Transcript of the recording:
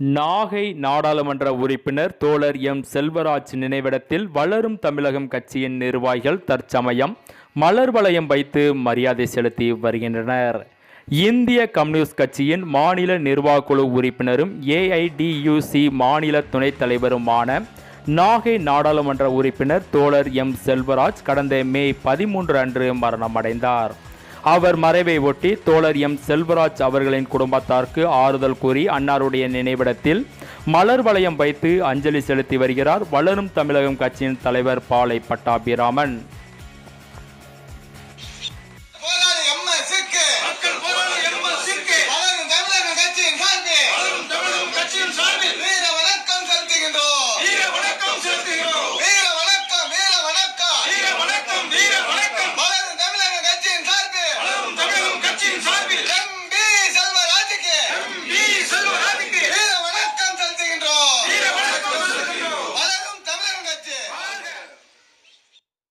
நாகை நாடாளுமன்ற உறுப்பினர் தோழர் எம். செல்வராஜ் நினைவிடத்தில் வளரும் தமிழகம் கட்சியின் நிர்வாகிகள் தற்சமயம் மலர் வளையம் வைத்து மரியாதை செலுத்தி வருகின்றனர். இந்திய கம்யூனிஸ்ட் கட்சியின் மாநில நிர்வாகக்குழு உறுப்பினரும் ஏஐடியூசி மாநில துணைத் தலைவருமான நாகை நாடாளுமன்ற உறுப்பினர் தோழர் எம். செல்வராஜ் கடந்த மே பதிமூன்று அன்று மரணமடைந்தார். அவர் மறைவை ஒட்டி தோழர் எம். செல்வராஜ் அவர்களின் குடும்பத்தாருக்கு ஆறுதல் கூறி அன்னாருடைய நினைவிடத்தில் மலர் வளையம் வைத்து அஞ்சலி செலுத்தி வருகிறார் வளரும் தமிழகம் கட்சியின் தலைவர் பாலை பட்டாபிராமன்.